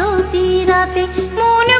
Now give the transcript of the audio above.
প্রতি রাতে মনে